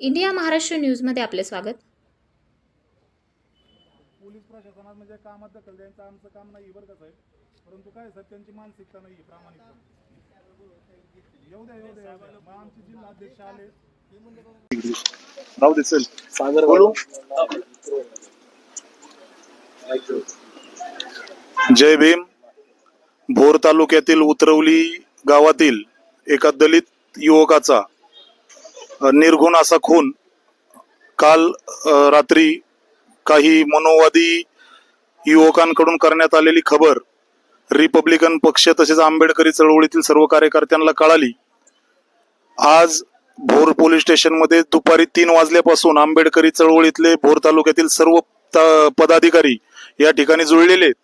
India Maharashtra न्यूजमध्ये आपले स्वागत. पोलीस प्रशासनात म्हणजे कामात दखल द्यायचं आमचं काम नाही बरं का साहेब? परंतु काय साहेब त्यांची मानसिकता नाही प्रामाणिक. येऊ द्या येऊ द्या येऊ द्या. मग आमचे जिल्हा अध्यक्ष आले. राहू दे चल. सागर बोलू जय भीम. भोर तालुक्यातील उतरवली गावातील एका दलित युवकाचा निर्घुण असा खून. काल रात्री काही मनोवादी युवकांकडून करण्यात आलेली खबर रिपब्लिकन पक्ष तसेच आंबेडकरी चळवळीतील सर्व कार्यकर्त्यांना कळाली. आज भोर पोलीस स्टेशनमध्ये दुपारी तीन वाजल्यापासून आंबेडकरी चळवळीतले भोर तालुक्यातील सर्व पदाधिकारी या ठिकाणी जुळलेले आहेत.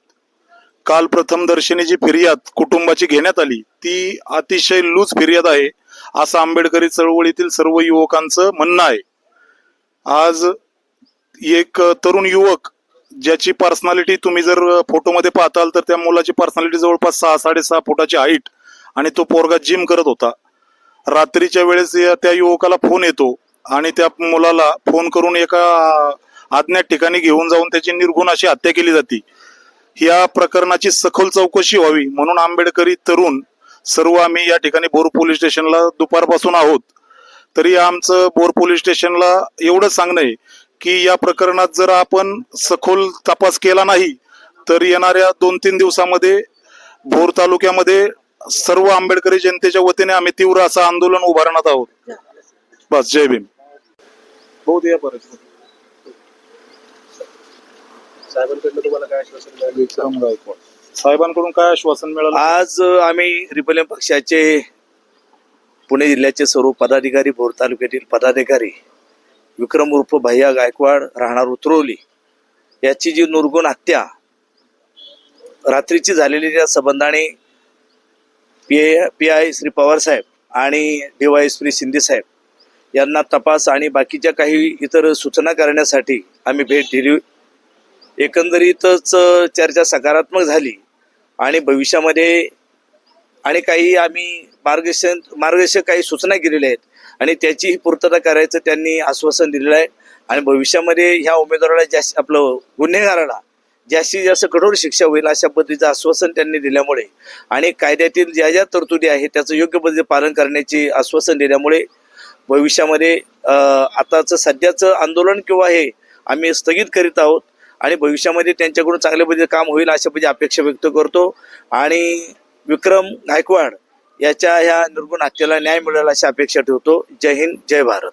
काल प्रथमदर्शनी जी फिर्याद कुटुंबाची घेण्यात आली. ती अतिशय लूज फिर्याद आहे. असं आंबेडकरी चळवळीतील सर्व युवकांचं म्हणणं आहे. आज एक तरुण युवक ज्याची पर्सनॅलिटी तुम्ही जर फोटोमध्ये पाहताल तर त्या मुलाची पर्सनॅलिटी जवळपास सहा साडेसहा फुटाची हाईट आणि तो पोरगा जिम करत होता. रात्रीच्या वेळेस या- त्या युवकाला फोन येतो आणि त्या मुलाला फोन करून एका अज्ञात ठिकाणी घेऊन जाऊन त्याची निर्गुण अशी हत्या केली जाते. या प्रकरणाची सखोल चौकशी व्हावी म्हणून आंबेडकरी तरुण सर्व आम्ही या ठिकाणी बोर पोलीस स्टेशनला दुपारपासून आहोत. तरी आमचं बोर पोलीस स्टेशनला एवढं सांगणं आहे की या प्रकरणात जर आपण सखोल तपास केला नाही तर येणाऱ्या दोन तीन दिवसामध्ये भोर तालुक्यामध्ये सर्व आंबेडकरी जनतेच्या वतीने आम्ही तीव्र असं आंदोलन उभारण्यात आहोत. बस जय भीम. भाऊ दे परत. साहेबांकडनं तुम्हाला काय आश्वासन गायकवाड साहेबांकडून काय आश्वासन मिळालं? आज आम्ही रिपब्लिकन पक्षाचे पुणे जिल्ह्याचे सर्व पदाधिकारी भोर तालुक्यातील पदाधिकारी विक्रम उर्फ भैया गायकवाड राहणार उतरवली याची जी नुरगुण हत्या रात्रीची झालेली त्या संबंधाने P P I Shri Pawar saheb आणि वाय श्री शिंदेसाहेब यांना तपास आणि बाकीच्या काही इतर सूचना करण्यासाठी आम्ही भेट दिली. एकंदरीतच चर्चा सकारात्मक झाली. आणि भविष्यामध्ये आणि काही आम्ही मार्गदर्शन मार्गदर्शक काही सूचना केलेल्या आहेत. आणि त्याचीही पूर्तता करायचं त्यांनी आश्वासन दिलेलं आहे. आणि भविष्यामध्ये ह्या उमेदवाराला जास्त आपलं गुन्हेगाराला जास्तीत जास्त कठोर शिक्षा होईल अशा पद्धतीचं आश्वासन त्यांनी दिल्यामुळे आणि कायद्यातील ज्या ज्या तरतुदी आहेत त्याचं योग्य पद्धतीने पालन करण्याचे आश्वासन दिल्यामुळे भविष्यामध्ये आताचं सध्याचं आंदोलन किंवा हे आम्ही स्थगित करीत आहोत. आणि भविष्यामध्ये त्यांच्याकडून चांगल्या पद्धतीने काम होईल अशा पद्धती अपेक्षा व्यक्त करतो. आणि विक्रम गायकवाड याच्या ह्या निर्गुण हत्येला न्याय मिळेल अशी अपेक्षा ठेवतो. जय हिंद जय भारत.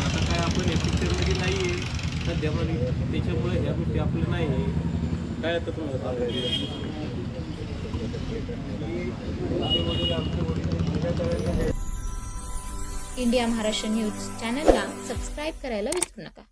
आता काय आपण या पिक्चरमध्ये नाही आहे सध्या पण त्याच्यामुळे ह्या गोष्टी आपल्या नाही. आहे काय आता तुम्हाला सांगायचं? इंडिया महाराष्ट्र न्यूज चॅनलला सबस्क्राईब करायला विसरू नका.